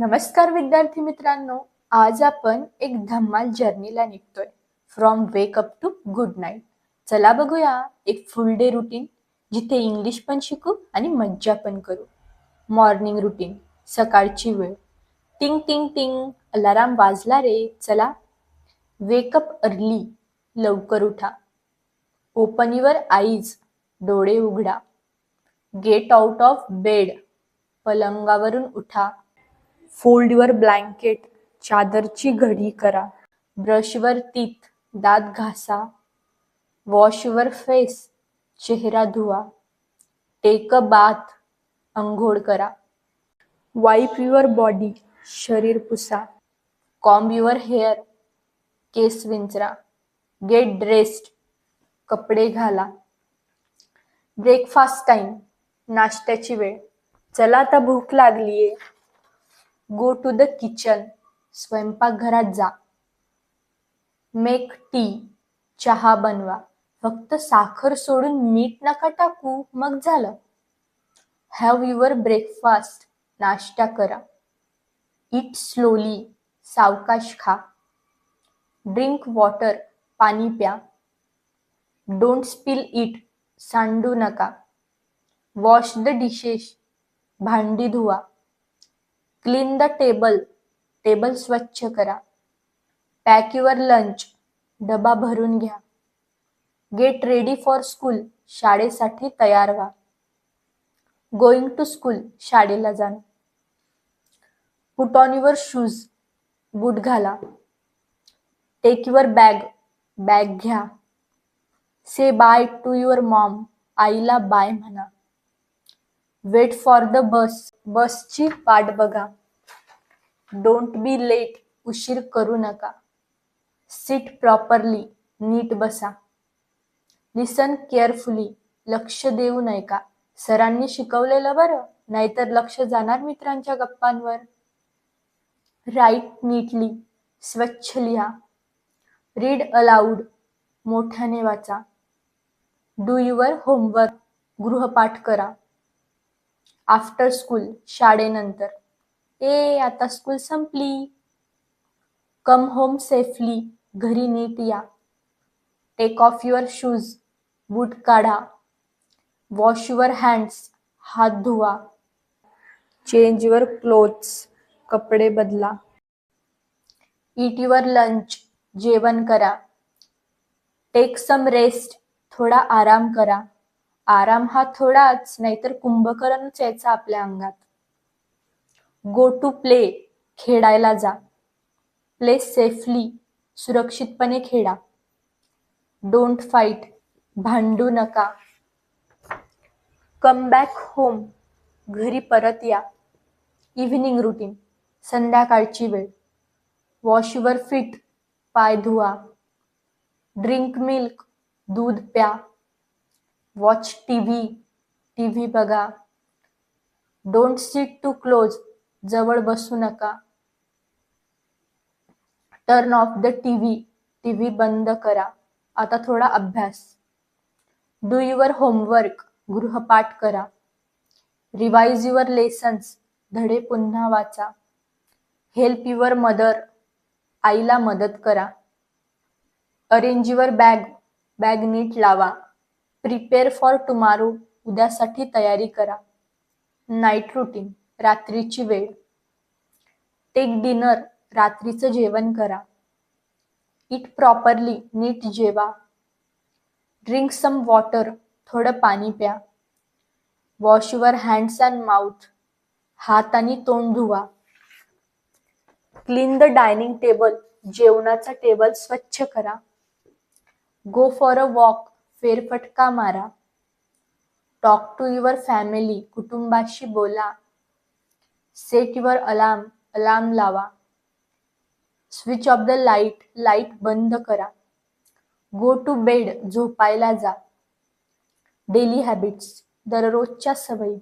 नमस्कार विद्यार्थी मित्रांनो आज आपण एक धम्माल जर्नीला निघतोय. From wake up to good night चला बघूया एक फुल डे रुटीन जिथे इंग्लिश पण शिकू आणि मज्जा पण करू. मॉर्निंग रुटीन सकाळची वेळ. टिंग टिंग टिंग अलाराम वाजला रे चला. वेकअप अर्ली लवकर उठा. ओपन युअर आईज डोळे उघडा. गेट आउट ऑफ बेड पलंगावरून उठा. फोल्डवर ब्लँकेट चादरची घडी करा. ब्रशवर तीत दात घासा. वॉश फेस चेहरा धुवा. टेक अ बाथ अंघोळ करा. वाईप युअर बॉडी शरीर पुसा. कॉम्ब युअर हेअर केस विंचरा. गेट ड्रेस्ड कपडे घाला. ब्रेकफास्ट टाईम नाश्त्याची वेळ. चला आता भूक लागलीये. गो टू द किचन स्वयंपाकघरात जा. मेक टी चहा बनवा. फक्त साखर सोडून मीठ नका टाकू. मग झालं. हॅव युअर ब्रेकफास्ट नाश्ता करा. इट स्लोली सावकाश खा. ड्रिंक वॉटर पाणी प्या. डोंट स्पिल इट सांडू नका. वॉश द डिशेस भांडी धुवा. क्लीन द टेबल टेबल स्वच्छ करा. पॅक युअर लंच डबा भरून घ्या. गेट रेडी फॉर स्कूल शाळेसाठी तयार व्हा. गोइंग टू स्कूल शाळेला जाणं पुट ऑन युअर शूज बूट घाला. टेक युअर बॅग बॅग घ्या. Say bye to your mom आईला बाय म्हणा. वेट फॉर द बस बसची वाट बघा. डोंट बी लेट उशीर करू नका. सिट प्रॉपरली नीट बसा. लिसन केअरफुली लक्ष देऊ नये का सरांनी शिकवलेलं बरं नाहीतर लक्ष जाणार मित्रांच्या गप्पांवर. राईट नीटली स्वच्छ लिहा. रीड अलाउड मोठ्याने वाचा. डू युअर होमवर्क गृहपाठ करा. आफ्टर स्कूल शाळेनंतर. ए आता स्कूल संपली. कम होम सेफली घरी नीट या. टेक ऑफ युअर शूज बूट काढा. वॉश युअर हँड्स हात धुवा. चेंज युअर क्लोथ्स कपडे बदला. ईट युअर लंच जेवण करा. टेक सम रेस्ट थोडा आराम करा. आराम हा थोडाच नाहीतर कुंभकरणच यायचा आपल्या अंगात. गो टू प्ले खेळायला जा. प्ले सेफली सुरक्षितपणे खेळा. डोंट फाईट भांडू नका. कम बॅक होम घरी परत या. इव्हिनिंग रुटीन संध्याकाळची वेळ. वॉश युअर फिट पाय धुवा. ड्रिंक मिल्क दूध प्या. Watch T V T V बघा. डोंट सीट टू क्लोज जवळ बसू नका. Turn off the T V T V बंद करा. आता थोडा अभ्यास. डू युअर होमवर्क गृहपाठ करा. रिवाइज युअर लेसन्स धडे पुन्हा वाचा. हेल्प युअर मदर आईला मदत करा. अरेंज युअर बॅग बॅग नीट लावा. प्रिपेअर फॉर टुमारो उद्यासाठी तयारी करा. नाईट रुटीन रात्रीची वेळ. टेक डिनर रात्रीचं जेवण करा. इट प्रॉपरली नीट जेवा. ड्रिंक सम वॉटर थोडं पाणी प्या. Wash your hands and mouth हात आणि तोंड धुवा. क्लीन द डायनिंग टेबल जेवणाचा टेबल स्वच्छ करा. गो फॉर अ वॉक फेरफटका मारा. टॉक टू युअर फॅमिली कुटुंबाशी बोला. सेट युअर अलार्म अलार्म लावा. Switch off the light light बंद करा. गो टू बेड झोपायला जा. डेली हॅबिट्स दररोजच्या सवयी.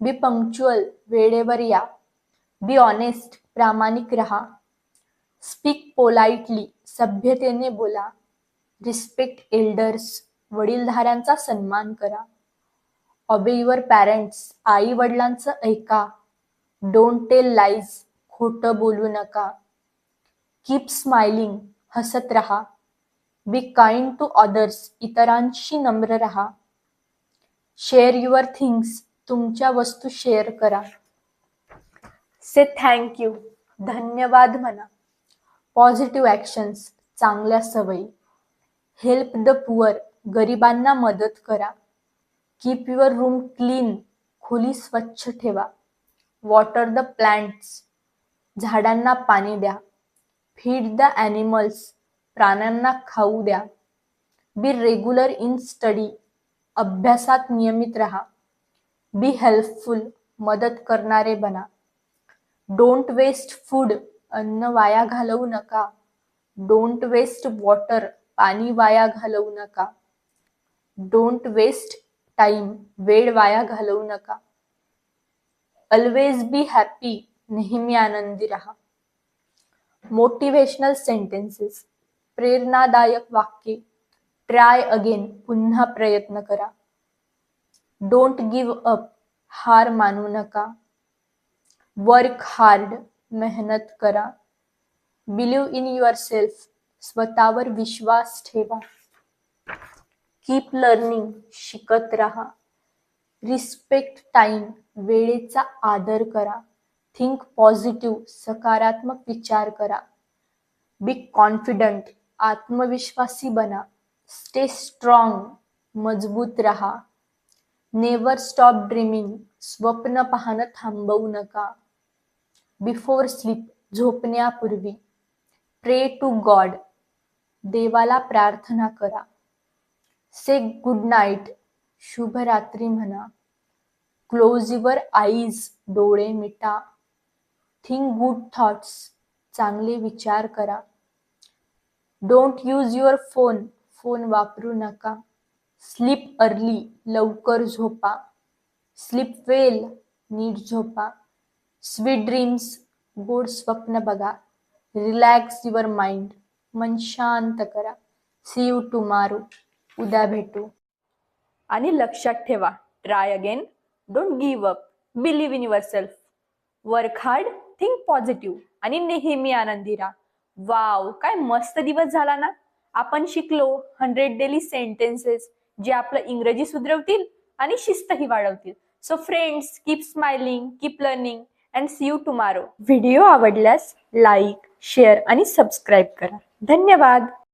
बी पंक्च्युअल वेळेवर या. बी ऑनेस्ट प्रामाणिक रहा. स्पीक पोलाइटली सभ्यतेने बोला. रिस्पेक्ट एल्डर्स वडीलधाऱ्यांचा सन्मान करा. ऑबे युअर पॅरेंट्स आई वडिलांचं ऐका. डोंट टेल लाईज खोटं बोलू नका. कीप स्माइलिंग हसत रहा. बी काइंड टू अदर्स इतरांशी नम्र रहा. शेअर युअर थिंग्स तुमच्या वस्तू शेअर करा. से थँक यू धन्यवाद म्हणा. पॉझिटिव्ह ॲक्शन्स चांगल्या सवयी. हेल्प द पुअर गरिबांना मदत करा. कीप युअर रूम क्लीन खोली स्वच्छ ठेवा. वॉटर द प्लांट्स झाडांना पाणी द्या. फीड द ॲनिमल्स प्राण्यांना खाऊ द्या. बी रेग्युलर इन स्टडी अभ्यासात नियमित राहा. बी हेल्पफुल मदत करणारे बना. डोंट वेस्ट फूड अन्न वाया घालवू नका. डोंट वेस्ट वॉटर पाणी वाया घालवू नका. डोंट वेस्ट टाइम वेळ वाया घालवू नका. ऑलवेज बी हॅपी नेहमी आनंदी राहा. मोटिवेशनल सेंटेन्सेस प्रेरणादायक वाक्ये. ट्राय अगेन पुन्हा प्रयत्न करा. डोंट गिव्ह अप हार मानू नका. वर्क हार्ड मेहनत करा. बिलीव इन युअर सेल्फ स्वतःवर विश्वास ठेवा. कीप लर्निंग शिकत राहा. रिस्पेक्ट टाइम वेळेचा आदर करा. थिंक पॉझिटिव्ह सकारात्मक विचार करा. बी कॉन्फिडंट आत्मविश्वासी बना. स्टे स्ट्रॉंग मजबूत रहा. नेवर स्टॉप ड्रीमिंग स्वप्न पाहणं थांबवू नका. बिफोर स्लीप झोपण्यापूर्वी. प्रे टू गॉड देवाला प्रार्थना करा. से गुड नाईट शुभरात्री म्हणा. क्लोज युअर आईज डोळे मिटा. थिंक गुड थॉट्स चांगले विचार करा. Don't use your phone phone वापरू नका. स्लीप अर्ली लवकर झोपा. स्लीप वेल नीट झोपा. स्वीट ड्रीम्स गोड स्वप्न बघा. रिलॅक्स युअर माइंड मन शांत करा. सी यू टुमारो उद्या भेटू. आणि लक्षात ठेवा try again don't give up believe in yourself work hard think positive आणि नेहमी आनंदी राहा. वाव काय मस्त दिवस झाला ना. आपण शिकलो हंड्रेड डेली सेंटेन्सेस जे आपलं इंग्रजी सुधरवतील आणि शिस्तही वाढवतील. So friends keep smiling keep learning and see you tomorrow video आवडल्यास लाईक शेअर आणि सबस्क्राईब करा. धन्यवाद.